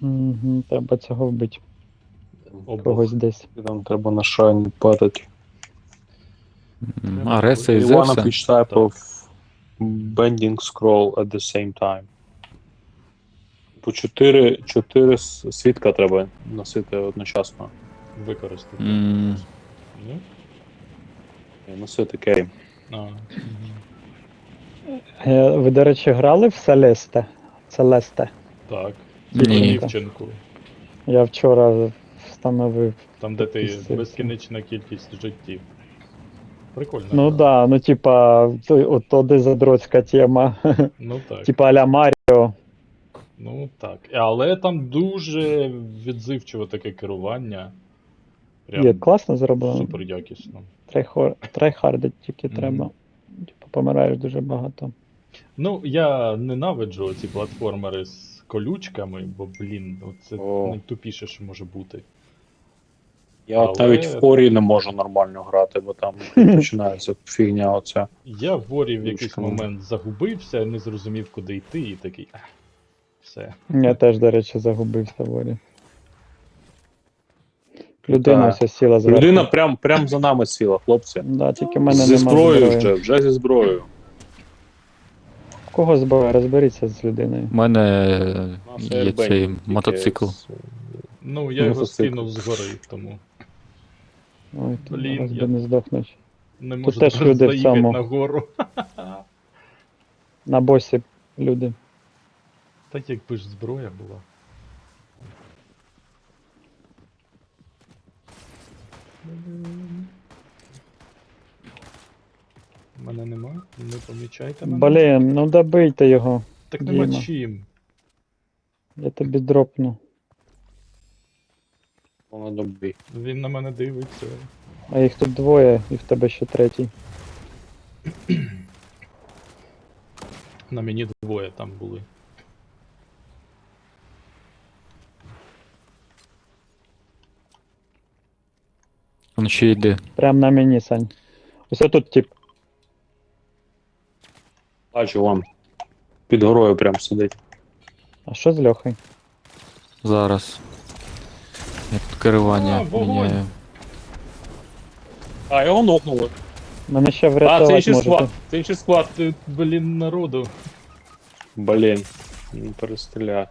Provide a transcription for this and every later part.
Угу, треба цього вбити. Обох. Когось десь. Там треба на шайні падати. Треба Ареса і You wanna Зевса? which type of bending scroll at the same time. По 4, 4 свідка треба носити одночасно. Використати. М, Ні? Носити керрі. А, мгм. Е, Ви, до речі, грали в Селесте? Целесте. Так. Ні. Дівчинку. Я вчора встановив. Там, де ти Підписуйся. безкінечна кількість життів. Прикольно. Ну да, ну типа, от туди задроцька тема. Ну так. Типа аля Маріо. Ну так. Але там дуже відзивчиве таке керування. Прям Є класно зроблено. супер якісно. Трайхор- Трайхардить тільки Мгм. треба. Типа помираєш дуже багато. Ну, я ненавиджу ці платформери з колючками, бо, блін, ну, це О. найтупіше, що може бути. Я от Але- навіть в хорі не можу нормально грати, бо там починається фігня оця. Я в ворі в якийсь момент загубився, не зрозумів, куди йти, і такий. Все. Я теж, до речі, загубився в волі. Людина ось сіла зверху. Людина прям, прям за нами сіла, хлопці. Да, тільки в мене Зі немає зброєю зброї. вже, вже зі зброєю. Кого зброя? Розберіться з людиною. У мене е, є Airbnb цей тільки мотоцикл. з- Ну, я його Мотоцикл. скинув згори, тому Ой, тут Блін, зараз я- би не здохнуть. не можу теж люди в заїхати цьому. нагору. На босі люди. Так якби ж зброя була. Мене нема, не помічайте мене. Блін, ну добийте його. так нема Діма. чим. Я тобі дропну. Вона добі. Він на мене дивиться. А їх тут двоє, і в тебе ще третій. На мені двоє там були. Він ще йде. Прям на мені, Сань. Ось тут тип. Бачу, вон. Під горою прям сидить. А що з Льохою? Зараз. Я тут керування А, вогонь! міняю. А, його нокнули. Мене ще А, це врятувати інший можете. склад. Це інший склад. Ти, блін, народу. Блін. Не перестріляй.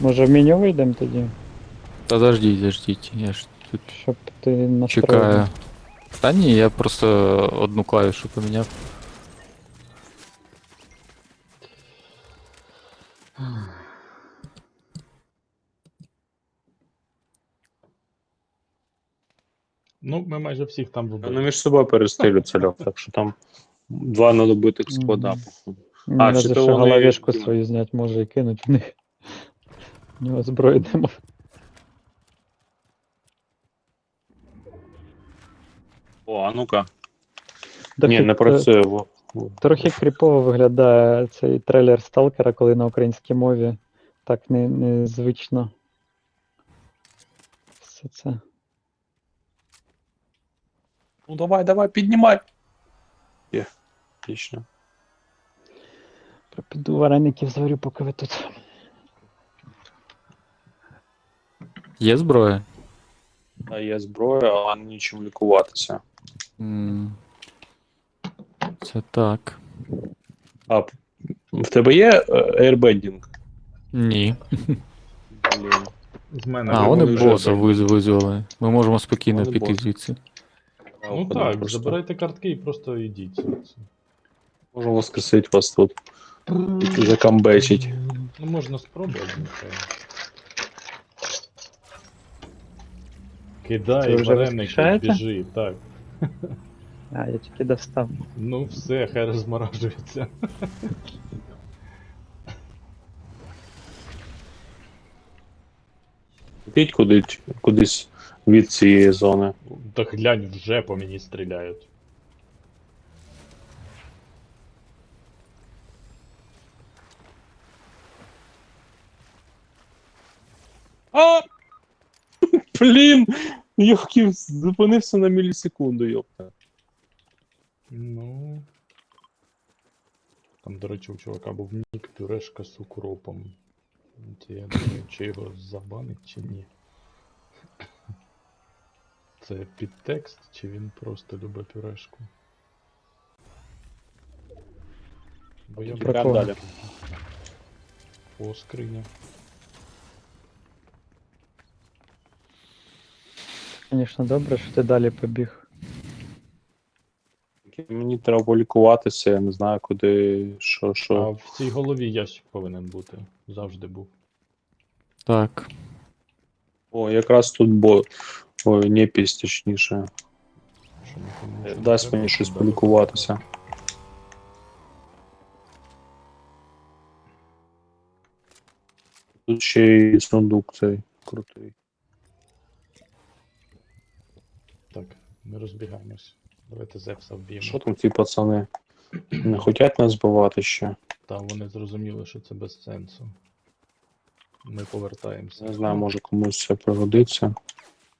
Може в меню вийдемо тоді, Та заждіть, заждіть. Я ж тут щоб ти настроїв. чекаю. Та ні, я просто одну клавішу поміняв. Ну, ми майже всіх там Вони вибили. між собою перестрілюються, Льох, так що там два надобитих склада. А, то вони- головешку свою зняти може і кинуть в них. У нього зброї нема. О, а ну-ка. Трохи- Ні, не працює. Во. Трохи кріпово виглядає цей трейлер Сталкера, коли на українській мові так не, незвично. Все це. Ну давай, давай, піднімай. Є, отлично. Піду вареників зварю, поки ви тут. Є зброя? А є зброя, але нічим лікуватися. М, Це так. А в тебе є е, airbending? Ні. Блін. З мене А, вибили. вони вже боса виз- визвали. Ми можемо спокійно Вони піти бос. звідси. Ну Просто так, забирайте картки і просто йдіть. Можу воскресити вас тут. Закамбечить. Ну, можна спробувати. Це Кидай вареники, воскрешаєте? біжи, так. А, я тільки достав. Ну все, хай розморажується. Йдіть кудись, кудись від цієї зони. Так глянь, вже по мені стріляють. А! Блін! Йохків зупинився на мілісекунду, йопта. Ну. Там, до речі, у чувака був нік пюрешка з укропом. От Я думаю, чи його забанить, чи ні. Це підтекст, чи він просто любить пюрешку? Бо я Про Йдемо кого? далі. О, скриня. Звісно, добре, що ти далі побіг. Мені треба полікуватися, я не знаю, куди, що, А що. в цій голові ящик повинен бути. Завжди був. Так. О, якраз тут бо. Ой, непіс, точніше. Що нікому не Дасть треба, мені щось туди полікуватися. Тут ще й сундук цей крутий. Так, ми розбігаємось. Давайте Зевса вб'ємо. Що там ці пацани? Не хочуть нас збивати ще? Та вони зрозуміли, що це без сенсу. Ми повертаємося. Не знаю, може комусь це пригодиться.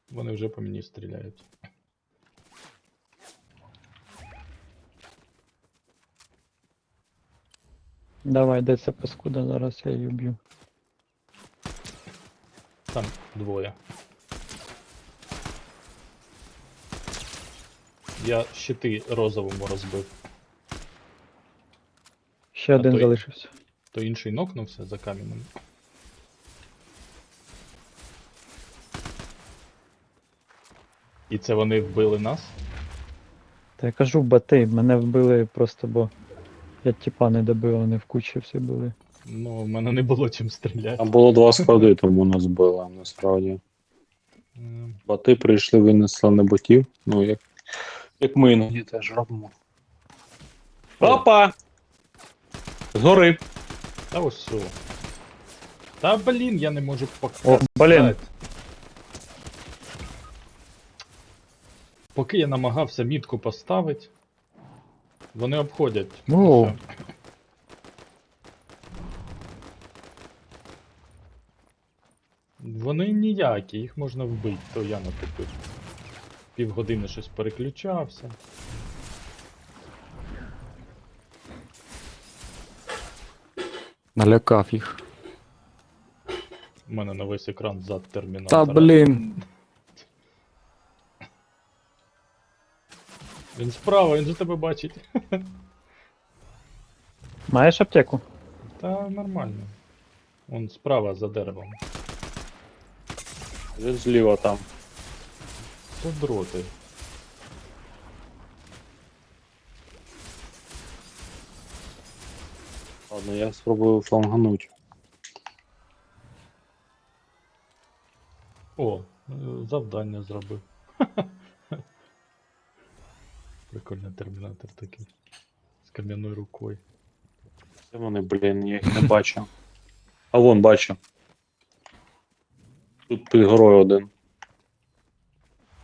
Вони вже по мені стріляють. Давай, де ця паскуда, зараз я її вб'ю. Там двоє. Я щити розовому розбив. Ще А один той- залишився. То інший нокнувся за камінем. І це вони вбили нас? Та я кажу, бати, мене вбили просто, бо я тіпа не добив, вони в кучі всі були. Ну, в мене не було чим стріляти. Там було два склади, тому нас били, насправді. М, Бати прийшли, винесли на ботів. Ну, як, як ми іноді теж робимо. Опа! Згори! Та ось що. Та блін, я не можу О, блін. Поки я намагався мітку поставити, вони обходять. О. Вони ніякі, їх можна вбити, то я натупив. Півгодини щось переключався. Налякав їх. У мене на весь екран зад Та термінатора. блін. Він справа, він же тебе бачить. Маєш аптеку? Та нормально. Он справа за деревом. Він зліва там. Це дроти. Ладно, я спробую флангануть. О, е, завдання зробив. Прикольний термінатор такий. З кам'яною рукою. Де вони, блін, я їх не бачу. А вон бачу. Тут під горою один.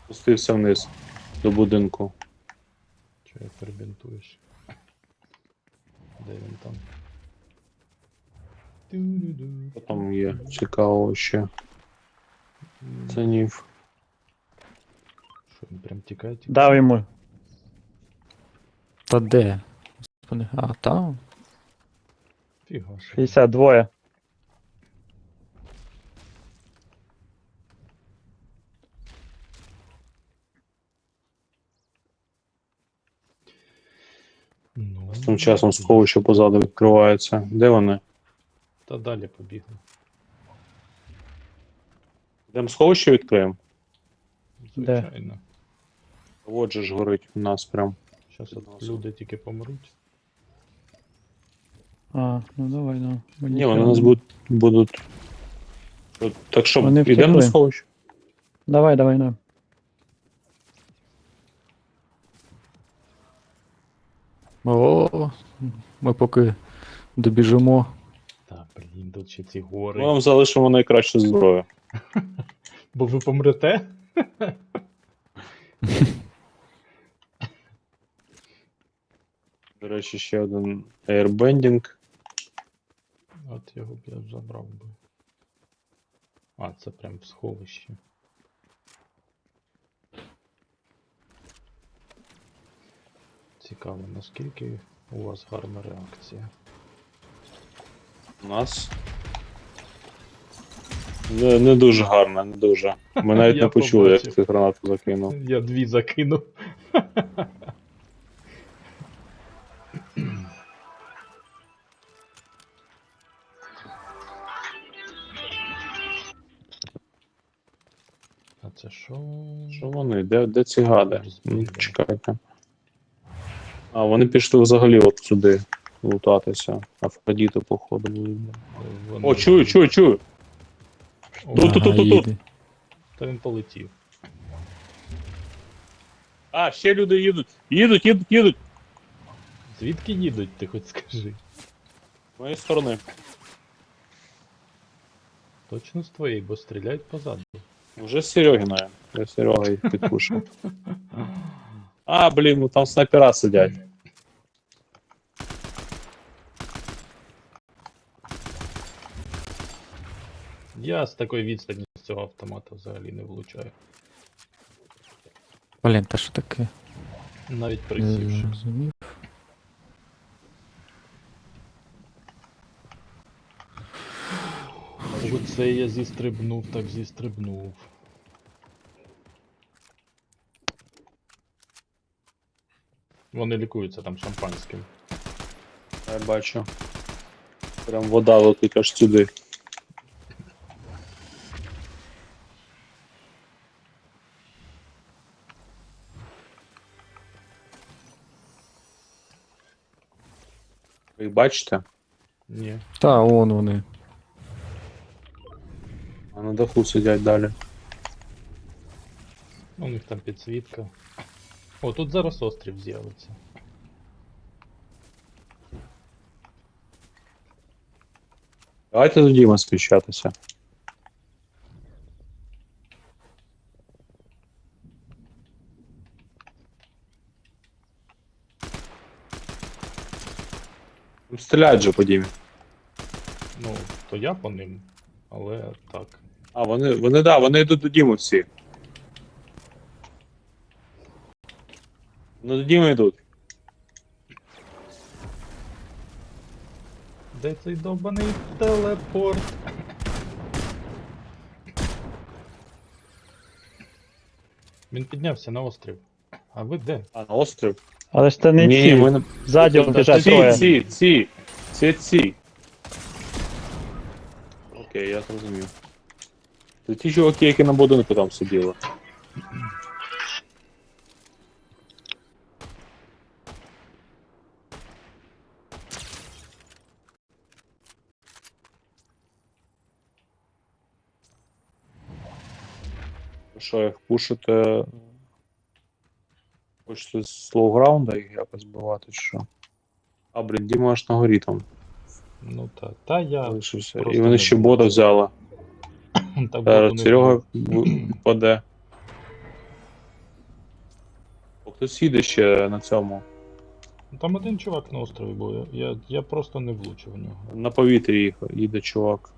Спустився вниз до будинку. Чи я перебінтуєш? Де він там? Що там є? Цікаво ще. М, Це ніф. Що він прям тікає? тікає? Дав йому. Та де? Господи. А, там? Фіга ж. 62. Ну, Тим часом сховище позаду відкривається. Де вони? Та далі побігли. Йдемо сховище відкриємо? Звичайно. От же ж горить у нас прям. Зараз люди тільки помруть. А, ну давай, ну. Ні, вони нас будуть. будуть... От, Так що, Вони йдемо до втекли. сховища? Давай, давай, давай. О, ми поки добіжимо. Та, блін, тут ще ці гори. Ми вам залишимо найкращу зброю. Бо ви помрете? До речі, ще один airbending. От його б я забрав би. А, це прям в сховищі. Цікаво, наскільки У вас гарна реакція. У нас. Не, не дуже гарно, не дуже. Ми навіть не почули, як ти гранату закинув. Я дві закинув. А це що? Що вони? Де, де ці гади? Чекайте. А, вони пішли взагалі от сюди лутатися. Афродіти, походу, будуть. Вони- О, чую, чую, чую. О, Тут, тут, тут, тут. їде. Та він полетів. А, ще люди їдуть. Їдуть, їдуть, їдуть. Звідки їдуть, ти хоч скажи? З моєї сторони. Точно з твоєї, бо стріляють позаду. Вже з Серегіною. Я Серега їх підпушив. А, блін, ну там снайпера сидять. Я з такої відстані з цього автомата взагалі не влучаю. Блін, та що таке? Навіть присівши. зрозумів. Оце я зістрибнув, так зістрибнув. Вони лікуються там шампанським. Я бачу. Прям вода летить аж сюди. Ви їх бачите? Ні. Та, он вони. А на даху сидять далі. У них там підсвітка. О, тут зараз острів з'явиться. Давайте до Діма спіщатися. Стріляють же по Дімі. Ну, то я по ним, але так. А, вони, вони, да, вони йдуть до Діми всі. Вони до Діми йдуть. Де цей довбаний телепорт? Він піднявся на острів. А ви де? А, на острів? Але ж це не Ні, ці. ми не... Ззаді біжать ці, троє. ці, ці, це ці. Окей, я зрозумів. Це ті чуваки, які на будинку там сиділи. Ви Що, їх пушите? Хочете з слоуграунда їх якось бивати, чи що? А, блін, Діма аж на горі там Ну та. Та я. Лишився. І вони ще бода взяли. Та Зараз Серега впаде. О, Хтось їде ще на цьому. Там один чувак на острові був. Я, я, я просто не влучив в нього. На повітрі їх їде чувак.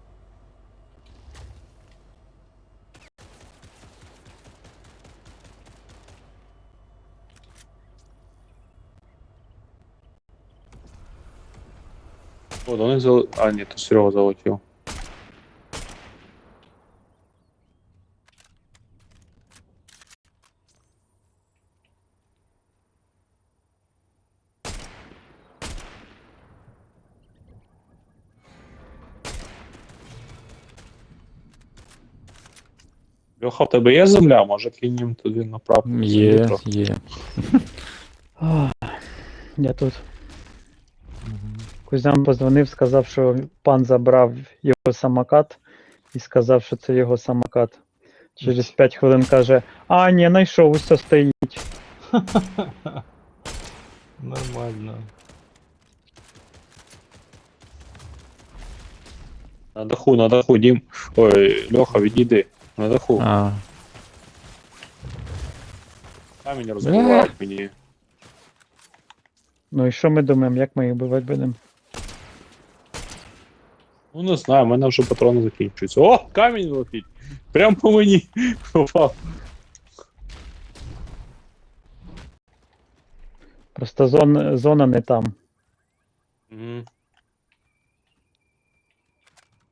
О, до них зал... А, ні, то Серега залетів. Льоха, в тебе є земля? Може кинем туди направо? Є, трохи? є. Ах, Я тут. Кузян позвонив, сказав, що пан забрав його самокат і сказав, що це його самокат. Через 5 хвилин каже: А, ні, знайшов, усе стоїть. Нормально. На даху, на даху, Дім. Ой, Льоха, відійди. На даху. А, Камінь розбивають мені. Ну і що ми думаємо, як ми їх бивати будемо? Ну не знаю, в мене вже патрони закінчуються. О, камінь летить! Прям по мені попав. Просто зон, зона не там. Мгм.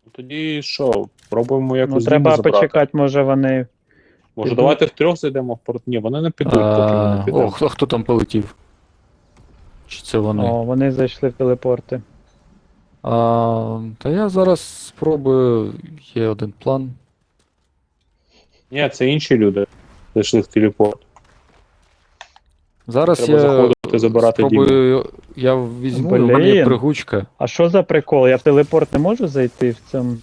Ну, Тоді що, пробуємо якось Ну, треба забрати. почекати, може вони. Може, підуть. давайте втрьох зайдемо в порт. Ні, вони не підуть, поки ми не О, підемо. хто, хто там полетів? Чи це вони? О, вони зайшли в телепорти. А, та я зараз спробую. Є один план. Ні, це інші люди. Зайшли в телепорт. Зараз Треба я заходити, забирати спробую. Я візьму, у мене є пригучка. А що за прикол? Я в телепорт не можу зайти в цьому.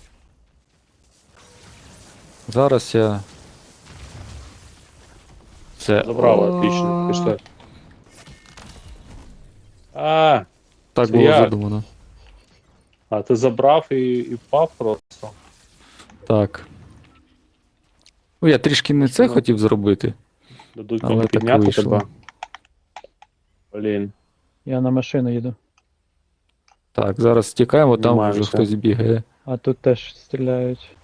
Зараз я. Це. Забрали, отлично. Пішли. А, Так Це було я. задумано. А ти забрав і, і впав просто. Так. Ну, я трішки не це Ну. хотів зробити. Дадуть Але кому так підняти вийшло. тебе. Блін. Я на машину їду. Так, зараз тікаємо, там вже хтось бігає. А тут теж стріляють.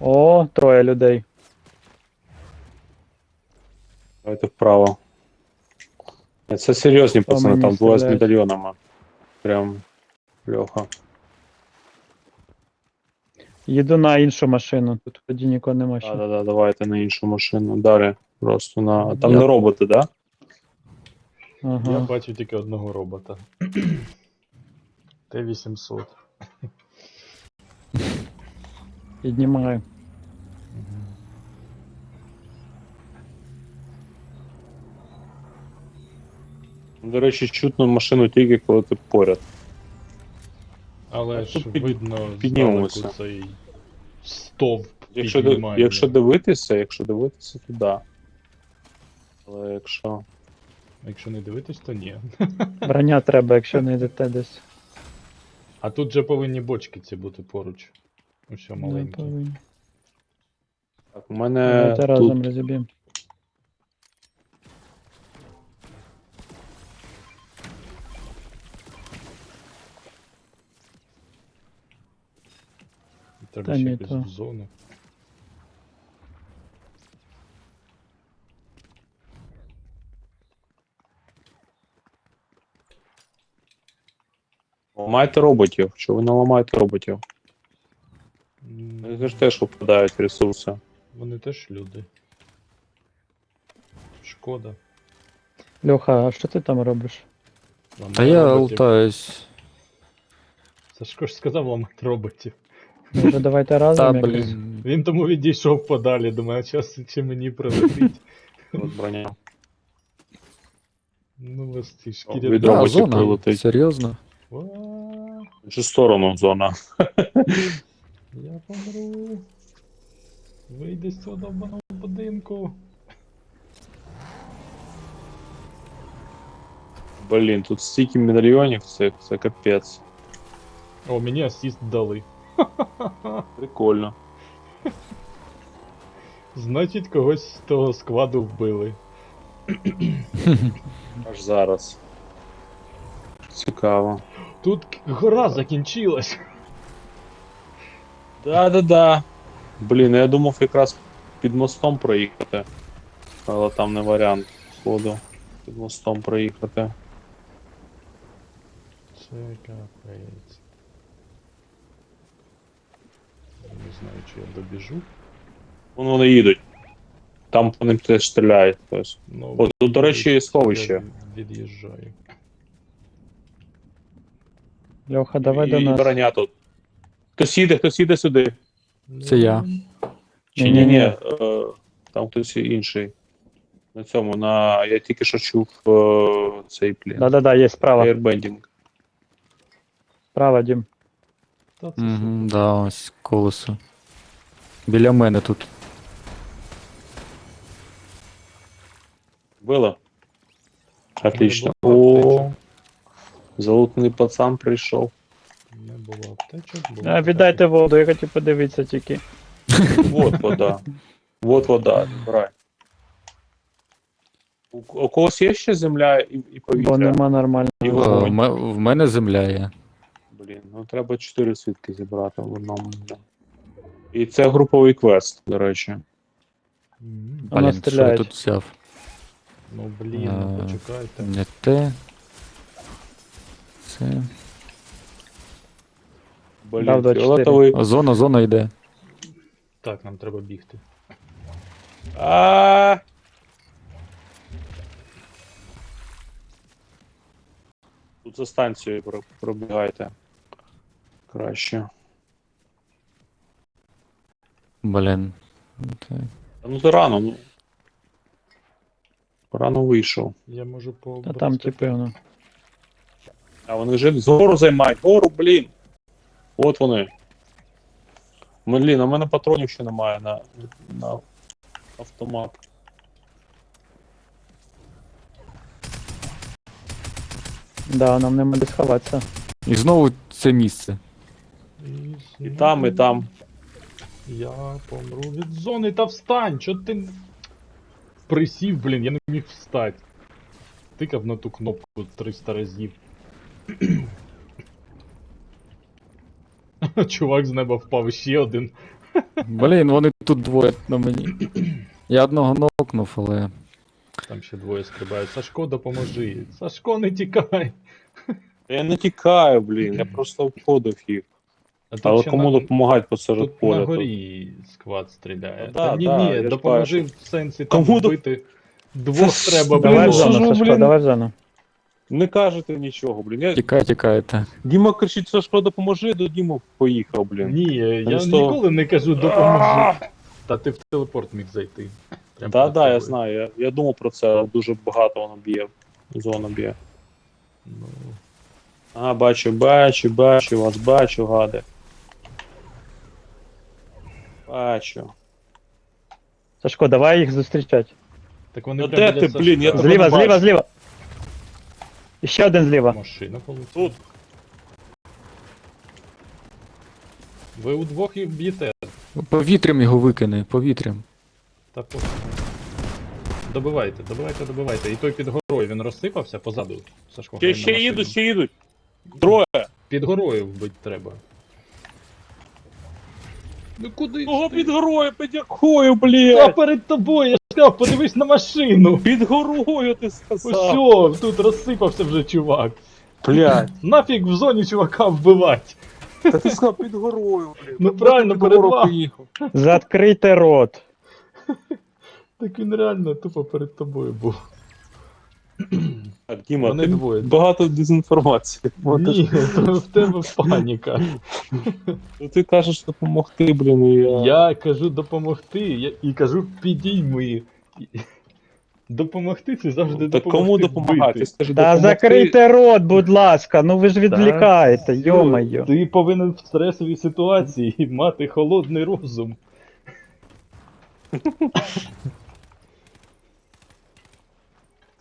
О, троє людей. Давайте вправо. Ні, Це серйозні пацани, мені там двоє з стріляють. медальйонами. Прям Льоха. Їду на іншу машину. Тут тоді нікого нема Да, ще. да, да, давайте на іншу машину. Далі. Просто на. Там Я- не роботи, да? Я Ага. бачу тільки одного робота. Т-800. Піднімаю. До речі, чутно машину тільки коли ти поряд. Але А ж під- видно піднімемося. здалеку цей стовп Якщо, ди- піднімання. якщо дивитися, якщо дивитися, то да. Але якщо. Якщо не дивитись, то ні. Броня треба, якщо не йдете десь. А тут же повинні бочки ці бути поруч. Усе Не маленькі. повинні. Так, у мене Давайте тут разом розіб'ємо. Треба Та ще ні, якось то. в зону. ламайте роботів. Що ви не ламаєте роботів? М, Вони ж теж випадають ресурси. Вони теж люди. Шкода. Льоха, а що ти там робиш? Та Ламаю я роботів. лутаюсь. Сашко ж сказав ламати роботів. Може давайте Та, разом якось? блін. Він тому відійшов подалі, думаю, час чи мені прилетить. От броня. Ну, ось ці Від шкіряні. А, роботів зона? прилетить. Серйозно? Ва, В іншу сторону зона. Я помру. Вийди з цього довбаного будинку. Блін, тут стільки медальйонів, це, це капець. О, мені асіст дали. Прикольно. Значить, когось з того складу вбили. Аж зараз. Цікаво. Тут гора закінчилась. Да-да-да. Блін, я думав якраз під мостом проїхати. Але там не варіант ходу. Під мостом проїхати. Це капець. Я Не знаю, чи я добіжу. Вон вони їдуть. Там по ним теж хтось. Ну, О, тут, до речі, сховище. Я від'їжджаю. Льоха, давай і, до і нас. броня тут. Хтось їде, хтось їде сюди. Це я. Чи Ні-ні-ні. ні, ні, е, там хтось інший. На цьому, на. Я тільки що чув е, цей плін. Да-да-да, є справа. Airbending. Справа, Дім. Та це Угу, да, ось колесо. Біля мене тут. Было? Отлично. Не було О, аптечок. пацан прийшов. Не було аптечок, було. А, віддайте воду, я хотів подивитися тільки. Вот вода. Вот вода, брай. У, у когось є ще земля і, і Бо повітря? нема нормального. І Е, вогонь. ме- В мене земля є. Ну треба 4 свідки зібрати в одному. І це груповий квест, до речі. Вона Блін, що я тут взяв? Ну блін, ну Е, почекайте. Не те. Це. Блін, Дав 24. фіолетовий. Зона, зона йде. Так, нам треба бігти. А. Тут за станцією про- пробігайте. Краще. Блін. Окей. Та Ну ти рано, ну. Рано вийшов. Я можу по. Та там типу воно. А вони вже зору займають. Гору, блін. От вони. Блін, а в мене патронів ще немає на, на автомат. Да, нам нема де сховатися. І знову це місце. І там, і там. Я помру від зони та встань! Чо ти. Присів, блін, я не міг встати. Тикав на ту кнопку 300 разів. Чувак з неба впав ще один. Блін, вони тут двоє на мені. Я одного нокнув, але. Там ще двоє стрибають. Сашко, допоможи. Сашко, не тікай. Я не тікаю, блін, я просто обходив їх. А тут Але ще кому на- допомагати посеред Тут поля? на тут? горі сквад стріляє. Ну Та да, ні, да, ні, ж допоможи в сенсі там Кому до- вбити. Двох Це треба ж- Блін, Давай ну що зону, ж ви, Сашко, блін? давай зону. Не кажете нічого, блін. Я... Тікай, тікайте. Діма кричить, Сашко, допоможи, до Діма поїхав, блін. Ні, я Просто- ніколи не кажу допоможи. Та ти в телепорт міг зайти. Прям Так, перед так, я тобою. знаю. Я, я думав про це, дуже багато воно б'є. Зона б'є. Ну, А, бачу, бачу, бачу вас, бачу, гади. Бачу. Сашко, давай їх зустрічати. так вони Ну прям де біля ти, Сашка. блін, я тебе Зліва, не зліва, бачу. зліва. І ще один зліва. Машина полетіла. Тут. Ви удвох їх б'єте. Повітрям його викине, повітрям. Та по... Добивайте, добивайте, добивайте. І той під горою він розсипався позаду. Сашко, Ще, ще машину. їдуть, ще їдуть. Троє. Під горою вбити треба. Ну куди? Ти? під горою, під якою, Та блядь? перед тобою, я ж сказав, подивись на машину. Під горою ти сказав. Ось, тут розсипався вже чувак. Блядь. Нафіг в зоні чувака вбивати. Та ти сказав під горою, блядь. Ну, правильно, Під перед гору вами. поїхав. Закрийте рот. Так він реально тупо перед тобою був. Так, Діма, Вони ти двоє. багато дезінформації. Ні, то в тебе паніка. Ну, Ти кажеш допомогти, блін, і я... Я кажу допомогти, я і кажу підійми. Допомогти це завжди Так допомогти. кому допомагати? Скажи, Та допомогти. закрийте рот, будь ласка, ну ви ж відвлікаєте, йо-моє. Ти повинен в стресовій ситуації мати холодний розум.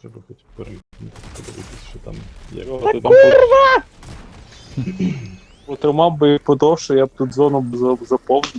Треба хоч подивитись, що там як. Та там Отримав би подовше, я б тут зону заповнив